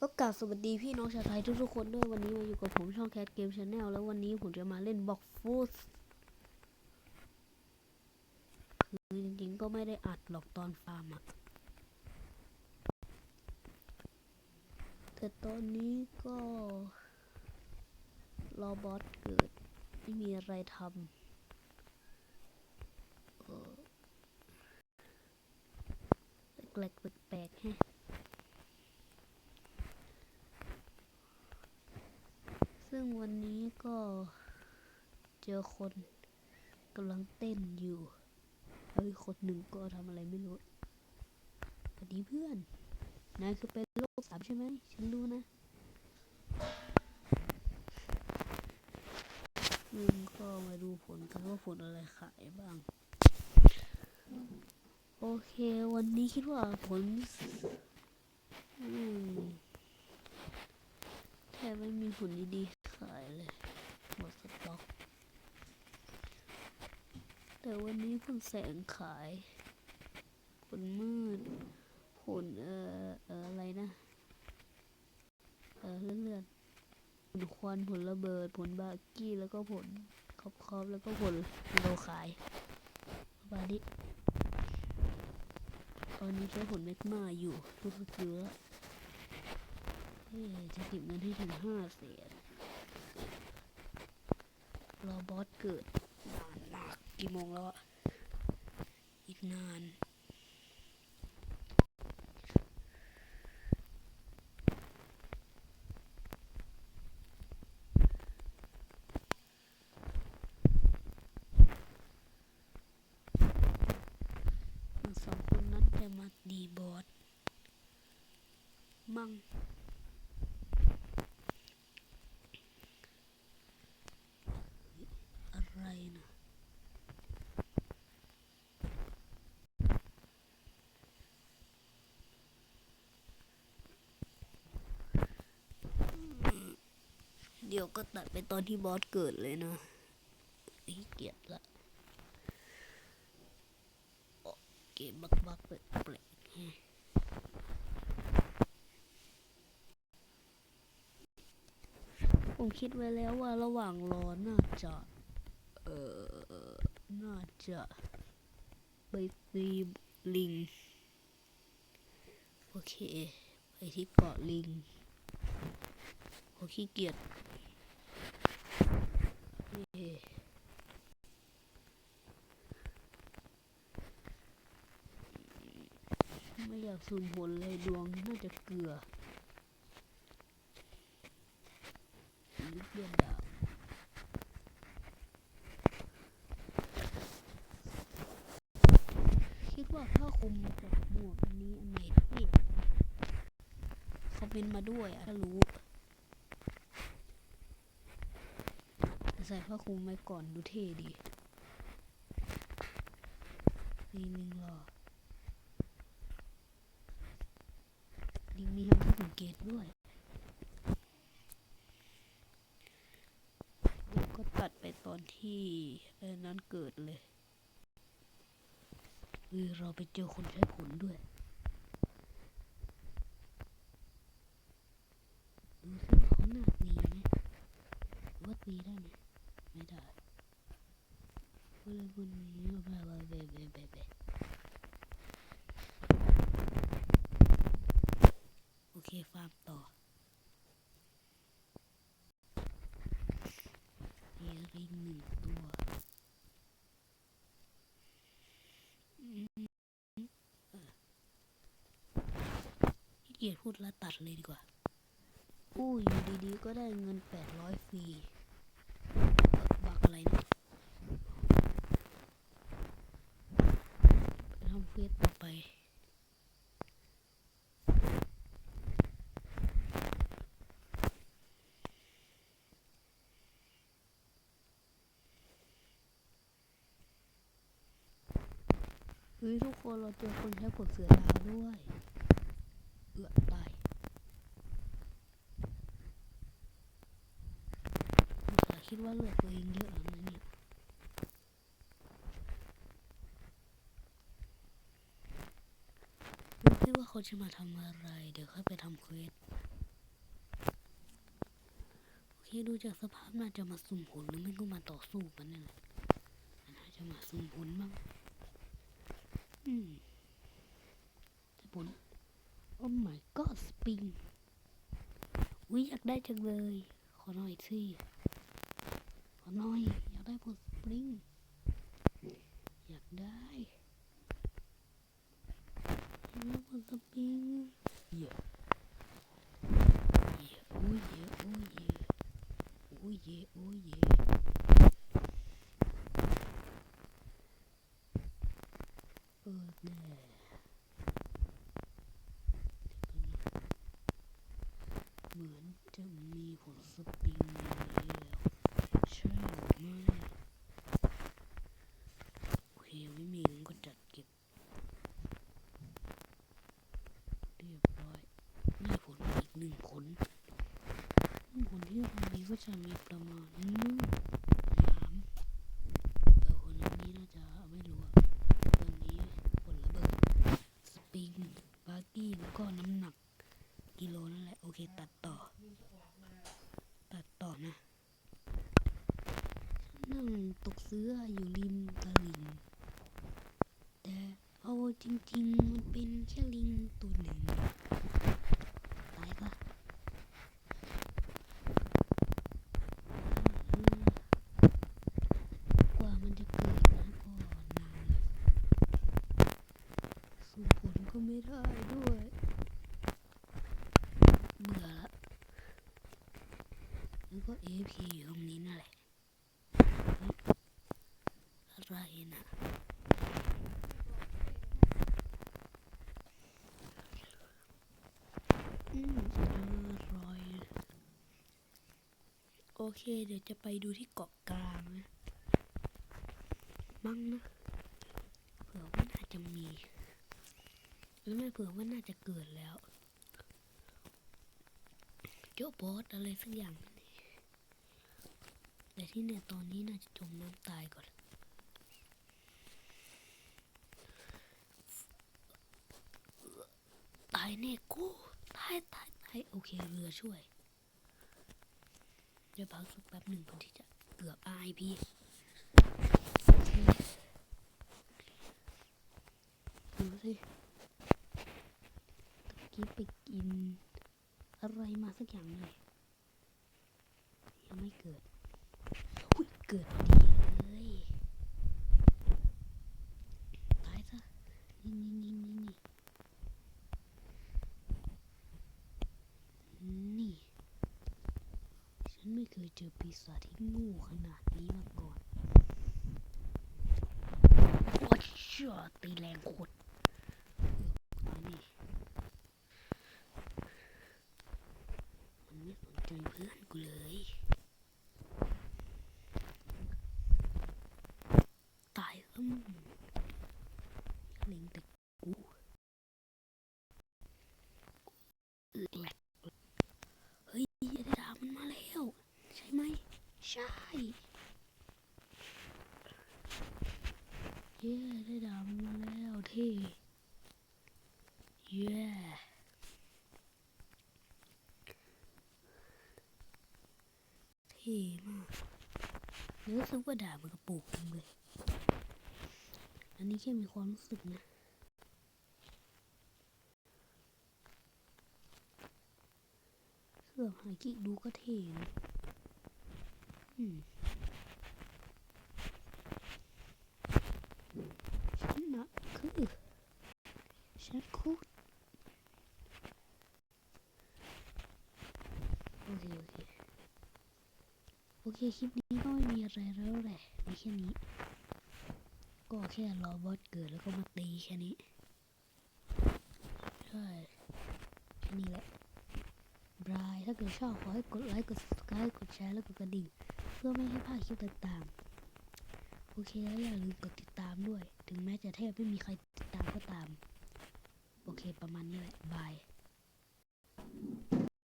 ก็กราบสวัสดีพี่น้องชาวไทยทุกๆคนด้วยวันนี้มาอยู่กับผมช่องแคทเกมชาแนลแล้ววันนี้ผมจะมาเล่นบ็อกฟูสคือจริงๆก็ไม่ได้อัดหรอกตอนฟาร์มอะแต่ตอนนี้ก็รอบอสเกิดไม่มีอะไรทำแปลกๆแปลกๆแฮะ ซึ่งวันนี้ก็เจอคนกำลังเต้นอยู่แล้วอีกคนหนึ่งก็ทำอะไรไม่รู้สวัสดีเพื่อน นายคือเป็นโรคสามใช่ไหม ฉันรู้นะมึงก็มาดูผลกันว่าผลอะไรขายบ้าง โอเค วันนี้คิดว่าผลแทบไม่มีผลดีๆขายเลย หมดสต็อก แต่วันนี้ผลแสงขายผลมืดผลเอ่อเอ่ออะไรนะ เอ่อเลื่อนๆผลควันผลระเบิดผลบากี้แล้วก็ผลคอบคอบแล้วก็ผลเราขายบาดิตอนนี้ใช้ผลเมกมาอยู่ทุกสกิลแล้วเฮ้ยจะเก็บเงินให้ถึงห้าแสนรอบอสเกิด กกี่โมงแล้วอะอีกนาน ทั้งสองคนนั้นจะมาดีบอส มั่ง อะไรนะ เดี๋ยวก็ตัดไปตอนที่บอสเกิดเลยนะเกียจละโอเกมบักบักๆแปลกๆแฮะผมคิดไว้แล้วว่าระหว่างรอน่าจะ เออน่าจะไปตีลิง โอเค ไปที่เกาะลิงผมขี้เกียจ ไม่อยากสูญผลเลยดวงน่าจะเกลือหรือเปลี่ยนดาวคิดว่าผ้าคลุมกับหมวกอันนี้อันไหนเท่คอมเมนต์มาด้วยอะถ้ารู้ ใส่ผ้าคลุมไว้ก่อนดูเท่ดีลิงลิงรอลิงมีทำที่สังเกตด้วยเดี๋ยวก็ตัดไปตอนที่เออนั้นเกิดเลยเออเราไปเจอคนใช้ผลด้วยดูสิเขาหน้าตีไหมหรือว่าตีได้ไหมไม่ได้เวลา คนนี้แบบแบบแบบแบบแบบโอเคฟาร์มต่อมีริงหนึ่งตัวเกียจพูดแล้วตัดเลยดีกว่า อู้อยู่ดีๆ ก็ได้เงินแปดร้อยฟรี บักอะไรเนี่ยไปทำเฟซต่อไป เฮ้ยทุกคนเราเจอคนใช้ผลเสือดาวด้วยเอือตายคิดว่าเลือดตัวเองเยอะแล้วนะเนี่ยไม่คิดว่าเขาจะมาทำอะไร เดี๋ยวค่อยไปทำเควสเคดูจากสภาพน่าจะมาสุ่มผลหรือไม่ก็มาต่อสู้กันนั่นแหละน่าจะมาสุ่มผลบ้าง อืมแต่ผลโอ้ my god สปริงอุ้ยอยากได้จังเลย ขอหน่อยสิ ขอหน่อย อยากได้ผลสปริง อยากได้อยากได้ผลสปริงเยอะเยอะโอ้ยเยอะโอ้ยเยอะโอ้ยเยอะโอ้ยเยอะเออแน่เหมือนจะมีผลสปริงในนี้แล้ว ใช่หรือไม่ โอเคไม่มีงั้นก็จัดเก็บ เรียบร้อยได้ผลมาอีกหนึ่งผลซึ่งผลที่เรามี ก็จะมีประมาณนึ่งน้ำเออผลอันนี้น่าจะไม่รู้ตอนนี้ผลระเบิดสปริงบาร์กี้แล้วก็น้ำหนักกิโลนั่นแหละ โอเค ตัดต่อ ตัดต่อนะนั่งตกเสื้ออยู่ริมตลิ่งแต่เอาจริง ๆ มันเป็นแค่ลิงตัวหนึ่งตายปะอืมกว่ามันจะเกิดนะก็นานเลยสู่ผลก็ ไม่ได้ด้วยเบื่อละแล้วก็ AFK อยู่ตรงนี้นั่นแหละอะไรนะอืมอร่อยโอเค เดี๋ยวจะไปดูที่เกาะกลางนะ มั้งนะเผื่อว่าน่าจะมี แล้วไม่เผื่อว่าน่าจะเกิดแล้ว เจ้าบอสอะไรสักอย่าง แต่ที่เนี่ยตอนนี้น่าจะจมน้ำตายก่อน ตายแน่กูตายตายตายโอเคเรือช่วย เดี๋ยวพักสักแป๊บหนึ่งก่อนที่จะเกือบ RIP โอเคดูสิตะ กี้ไปกิน อะไรมาสักอย่างเลยยังไม่เกิดอุ้ยเกิดดีเลยตายซะนี่นี่นี่นี่นี่นี่ ฉันไม่เคยเจอปีศาจที่งูขนาดนี้มาก่อนโอ้เชื่อตีแรงโคตรเออนี่ มัน ไม่สนใจเพื่อนกูเลย ตายอืมเล็งแต่กูอึแหลกเฮ้ยไอ้ดาบมันมาแล้ว ใช่ไหม ใช่เย้ได้ดาบมันมาแล้วเท่เย้ ท่มากรู้สึกว่าดามันกระปุกจังเลย อันนี้แค่มีความรู้สึกนะเสื้อหายกิ๊ดูก็เท่นะอืมฉันนะคือฉันคูดโอเค โอเค โอ เคคลิปนี้ก็ไม่มีอะไรแล้วแหละมีแค่นี้ ก็แค่รอบอสเกิดแล้วก็มาตีแค่นี้ใช่แค่นี้แหละบายถ้าเกิดชอบขอให้กดไลค์กด subscribe กดแชร์แล้วกดกระดิ่งเพื่อไม่ให้พลาดคลิปต่างๆ โอเคแล้วอย่าลืมกดติดตามด้วย ถึงแม้จะแทบไม่มีใครติดตามก็ตาม โอเคประมาณนี้แหละบาย